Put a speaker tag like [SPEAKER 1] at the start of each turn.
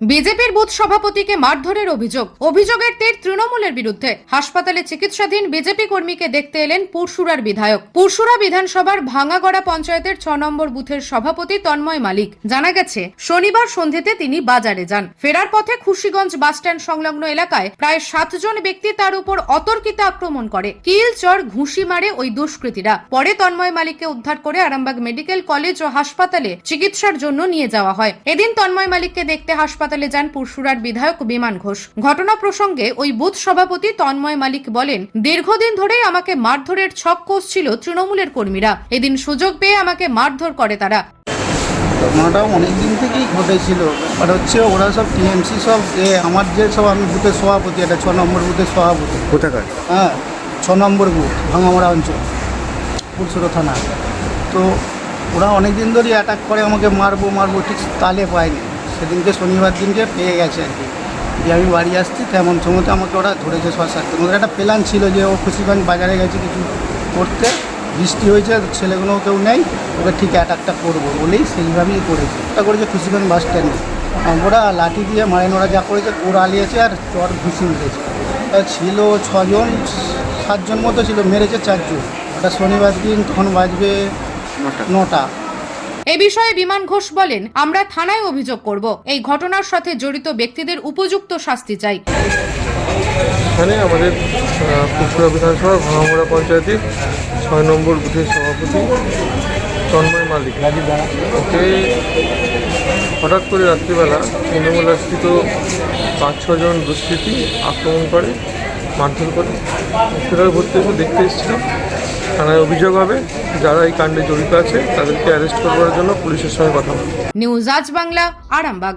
[SPEAKER 1] বিজেপির বুথ সভাপতিকে মারধরের অভিযোগ। অভিযোগের তীর তৃণমূলের বিরুদ্ধে। হাসপাতালে চিকিৎসাধীন বিজেপি কর্মীকে দেখতে এলেন পুরসুরার বিধায়ক। পুরসুরা বিধানসভার ভাঙাগড়া পঞ্চায়েতের ছ নম্বর বুথের সভাপতি তন্ময় মালিক। জানা গেছে, শনিবার সন্ধেতে তিনি বাজারে যান। ফেরার পথে খুশিগঞ্জ বাসস্ট্যান্ড সংলগ্ন এলাকায় প্রায় সাতজন ব্যক্তি তার উপর অতর্কিত আক্রমণ করে। কিল, চর ঘুষি মারে ওই দুষ্কৃতীরা। পরে তন্ময় মালিককে উদ্ধার করে আরামবাগ মেডিকেল কলেজ ও হাসপাতালে চিকিৎসার জন্য নিয়ে যাওয়া হয়। এদিন তন্ময় মালিককে দেখতে হাসপাতালে যান পুরসুরার বিধায়ক বিমান ঘোষ। ঘটনা প্রসঙ্গে ওই বুথ সভাপতি তন্ময় মালিক বলেন দীর্ঘদিন ধরেই আমাকে মারধরের ছক কষছিল তৃণমূলের কর্মীরা। এদিন সুযোগ পেয়ে আমাকে মারধর করে তারা।
[SPEAKER 2] ঘটনাটা অনেক দিন থেকেই ঘটেছিল। আর হচ্ছে ওরা সব টিএমসি সব এ আমার যে সব আমি বুথের সভাপতি এটা ছ নম্বর বুথের সভাপতি।
[SPEAKER 3] কোথাকার?
[SPEAKER 2] হ্যাঁ ছ নম্বর বুথ ভাঙামারা অঞ্চল পুরসুরো থানা। তো ওরা অনেক দিন ধরেই অ্যাটাক করে আমাকে মারবো মারবো ঠিক তালে পায়নি। সেদিনকে শনিবার দিনকে পেয়ে গেছে আর কি। যে আমি বাড়ি আসছি তেমন সময়তে আমাকে ওরা ধরেছে ছ সাতটা ওদের একটা প্ল্যান ছিল যে ও খুশিগঞ্জ বাজারে গেছে কিছু করতে বৃষ্টি হয়েছে ছেলেগুলোও কেউ নেই ওকে ঠিক অ্যাটাকটা করব বলেই সেইভাবেই করেছে। এটা করেছে খুশিগঞ্জ বাস স্ট্যান্ডে। ওরা লাঠি দিয়ে মারেন ওরা যা করেছে কোড়া আলিয়েছে আর চর ঘুষি তা ছিল ছজন সাতজন মতো ছিল মেরেছে চারজন। ওটা শনিবার দিন তখন বাজবে নটা।
[SPEAKER 1] এ বিষয়ে বিমান ঘোষ বলেন, আমরা থানায় অভিযোগ করব। এই ঘটনার সাথে জড়িত ব্যক্তিদের উপযুক্ত শাস্তি চাই।
[SPEAKER 4] এখানে আমাদের পুকুরা বিধানসভা ভাঙামোড়া পঞ্চায়েতের ছয় নম্বর বুথের সভাপতি তন্ময় মালিক। ওকে হঠাৎ করে রাত্রিবেলা তৃণমূল আশ্রিত পাঁচ ছজন দুষ্কৃতি আক্রমণ করে, মারধর করে। ভর্তি দেখতে এসেছিলাম। থানায় অভিযোগ হবে। যারা এই কাণ্ডে জড়িত আছে, তাদেরকে অ্যারেস্ট করবার জন্য পুলিশের সঙ্গে কথা বলব
[SPEAKER 1] নিউজ আজ বাংলা, আরামবাগ।